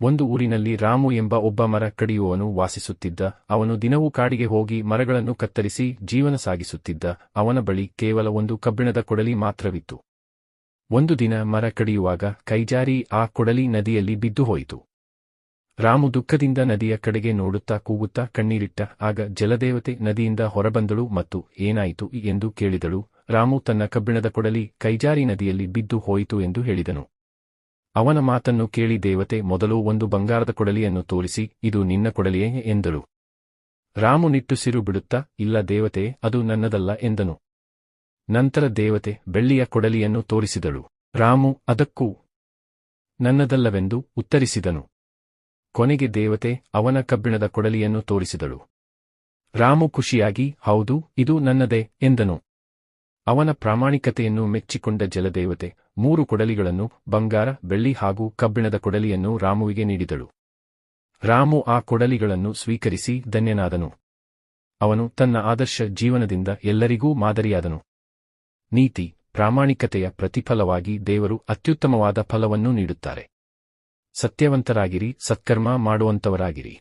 ಒಂದು ಊರಿನಲ್ಲಿ ರಾಮು ಎಂಬ ಒಬ್ಬ ಮರ ಕಡಿಯುವವನು ವಾಸಿಸುತ್ತಿದ್ದ. ಅವನು ದಿನವೂ ಕಾಡಿಗೆ ಹೋಗಿ ಮರಗಳನ್ನು ಕತ್ತರಿಸಿ ಜೀವನ ಸಾಗಿಸುತ್ತಿದ್ದ. ಅವನ ಬಳಿ ಕೇವಲ ಒಂದು ಕಬ್ಬಿಣದ ಕೊಡಲಿ ಮಾತ್ರವಿತ್ತು. ಒಂದು ದಿನ ಮರ ಕಡಿಯುವಾಗ ಕೈಜಾರಿ ಆ ಕೊಡಲಿ ನದಿಯಲ್ಲಿ ಬಿದ್ದು ಹೋಯಿತು. ರಾಮು ದುಃಖದಿಂದ ನದಿಯ ಕಡೆಗೆ ನೋಡುತ್ತಾ ಕೂಗುತ್ತಾ ಕಣ್ಣೀರಿಟ್ಟ. ಆಗ ಜಲದೇವತೆ ನದಿಯಿಂದ ಹೊರಬಂದಳು ಮತ್ತು ಏನಾಯಿತು ಎಂದು ಕೇಳಿದಳು. ರಾಮು ತನ್ನ ಕಬ್ಬಿಣದ ಕೊಡಲಿ ಕೈಜಾರಿ ನದಿಯಲ್ಲಿ ಬಿದ್ದು ಹೋಯಿತು ಎಂದು ಹೇಳಿದನು. ಅವನ ಮಾತನ್ನು ಕೇಳಿ ದೇವತೆ ಮೊದಲು ಒಂದು ಬಂಗಾರದ ಕೊಡಲಿಯನ್ನು ತೋರಿಸಿ, ಇದು ನಿನ್ನ ಕೊಡಲಿಯೇ ಎಂದಳು. ರಾಮು ನಿಟ್ಟುಸಿರು ಬಿಡುತ್ತಾ, ಇಲ್ಲ ದೇವತೆ, ಅದು ನನ್ನದಲ್ಲ ಎಂದನು. ನಂತರ ದೇವತೆ ಬೆಳ್ಳಿಯ ಕೊಡಲಿಯನ್ನು ತೋರಿಸಿದಳು. ರಾಮು, ಅದಕ್ಕೂ ನನ್ನದಲ್ಲವೆಂದು ಉತ್ತರಿಸಿದನು. ಕೊನೆಗೆ ದೇವತೆ ಅವನ ಕಬ್ಬಿಣದ ಕೊಡಲಿಯನ್ನು ತೋರಿಸಿದಳು. ರಾಮು ಖುಷಿಯಾಗಿ, ಹೌದು, ಇದು ನನ್ನದೇ ಎಂದನು. ಅವನ ಪ್ರಾಮಾಣಿಕತೆಯನ್ನು ಮೆಚ್ಚಿಕೊಂಡ ಜಲದೇವತೆ ಮೂರು ಕೊಡಲಿಗಳನ್ನು, ಬಂಗಾರ, ಬೆಳ್ಳಿ ಹಾಗೂ ಕಬ್ಬಿಣದ ಕೊಡಲಿಯನ್ನು ರಾಮುವಿಗೆ ನೀಡಿದಳು. ರಾಮು ಆ ಕೊಡಲಿಗಳನ್ನು ಸ್ವೀಕರಿಸಿ ಧನ್ಯನಾದನು. ಅವನು ತನ್ನ ಆದರ್ಶ ಜೀವನದಿಂದ ಎಲ್ಲರಿಗೂ ಮಾದರಿಯಾದನು. ನೀತಿ, ಪ್ರಾಮಾಣಿಕತೆಯ ಪ್ರತಿಫಲವಾಗಿ ದೇವರು ಅತ್ಯುತ್ತಮವಾದ ಫಲವನ್ನು ನೀಡುತ್ತಾರೆ. ಸತ್ಯವಂತರಾಗಿರಿ, ಸತ್ಕರ್ಮ ಮಾಡುವಂತವರಾಗಿರಿ.